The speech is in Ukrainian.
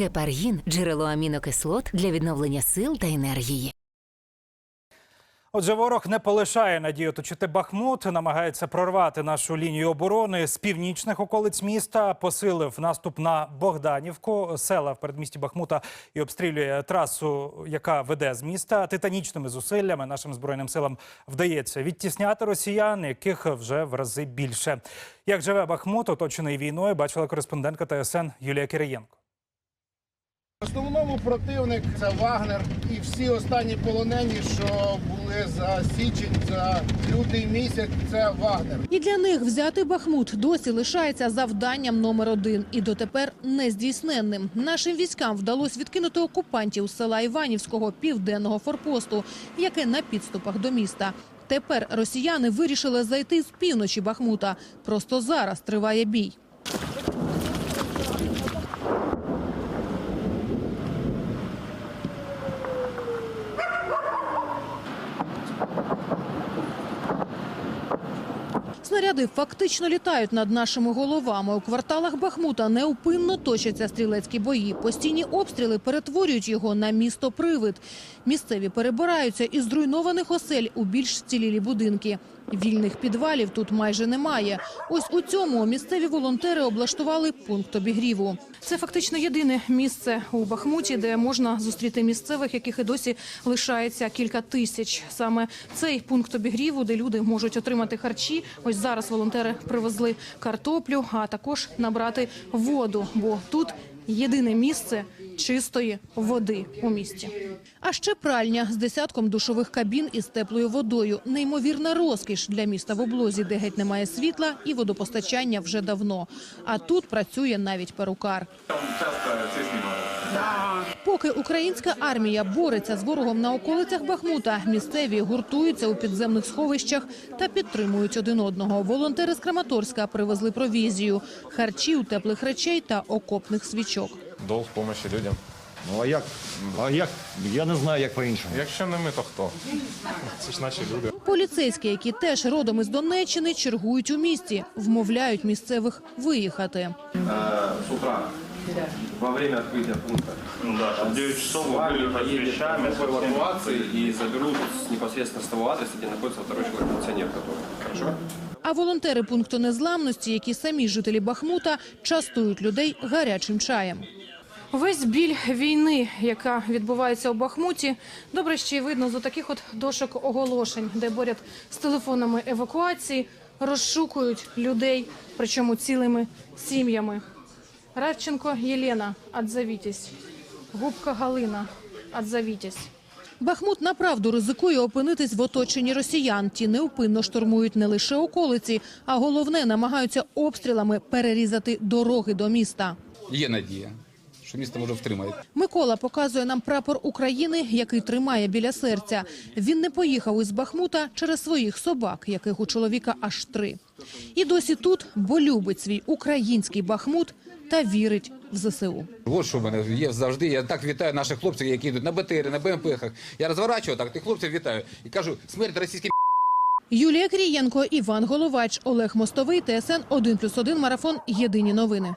Гепаргін джерело амінокислот для відновлення сил та енергії. Отже, ворог не полишає надію точити Бахмут, намагається прорвати нашу лінію оборони з північних околиць міста. Посилив наступ на Богданівку, села в передмісті Бахмута і обстрілює трасу, яка веде з міста. Титанічними зусиллями нашим збройним силам вдається відтісняти росіян, яких вже в рази більше. Як живе Бахмут, оточений війною, бачила кореспондентка ТСН Юлія Кириєнко. Основному противник це Вагнер і всі останні полонені, що були за січень, за лютий місяць. Це Вагнер. І для них взяти Бахмут досі лишається завданням номер один і дотепер нездійсненним. Нашим військам вдалося відкинути окупантів з села Іванівського південного форпосту, яке на підступах до міста. Тепер росіяни вирішили зайти з півночі Бахмута. Просто зараз триває бій. Снаряди фактично літають над нашими головами. У кварталах Бахмута неупинно точаться стрілецькі бої. Постійні обстріли перетворюють його на місто привид. Місцеві перебираються із зруйнованих осель у більш вцілілі будинки. Вільних підвалів тут майже немає. Ось у цьому місцеві волонтери облаштували пункт обігріву. Це фактично єдине місце у Бахмуті, де можна зустріти місцевих, яких і досі лишається кілька тисяч. Саме цей пункт обігріву, де люди можуть отримати харчі. Ось зараз волонтери привезли картоплю, а також набрати воду, бо тут єдине місце чистої води у місті. А ще пральня з десятком душових кабін із теплою водою. Неймовірна розкіш для міста в облозі, де геть немає світла і водопостачання вже давно. А тут працює навіть перукар. Поки українська армія бореться з ворогом на околицях Бахмута, місцеві гуртуються у підземних сховищах та підтримують один одного. Волонтери з Краматорська привезли провізію, харчів, теплих речей та окопних свічок. Долг помощі людям. Ну а як? А як? Я не знаю, як по-іншому. Якщо не ми, то хто? Це ж наші люди. Поліцейські, які теж родом із Донеччини, чергують у місті, вмовляють місцевих виїхати. э, с утра во время открытия пункта. Ну да, там 9 часов С мы вами были под поедет вещами. группа совсем. эвакуации и заберут с- непосредственно с того адреса, где находится второй человек пенсионер, который. Хорошо? А волонтери пункту незламності, які самі жителі Бахмута, частують людей гарячим чаєм. Весь біль війни, яка відбувається у Бахмуті, добре ще й видно з таких от дошок оголошень, де борять з телефонами евакуації, розшукують людей, причому цілими сім'ями. Радченко Єлена, отзовітесь. Губка Галина, отзовітесь. Бахмут направду ризикує опинитись в оточенні росіян. Ті неупинно штурмують не лише околиці, а головне намагаються обстрілами перерізати дороги до міста. Є надія, що місто може втримати. Микола показує нам прапор України, який тримає біля серця. Він не поїхав із Бахмута через своїх собак, яких у чоловіка аж три. І досі тут, бо любить свій український Бахмут та вірить в ЗСУ. От що в мене є завжди. Я так вітаю наших хлопців, які йдуть на БТР, на БМПхах. Я розворачую так, тих хлопців вітаю і кажу, смерть російським Юлія Крієнко, Іван Головач, Олег Мостовий, ТСН 1+,1 Марафон. Єдині новини.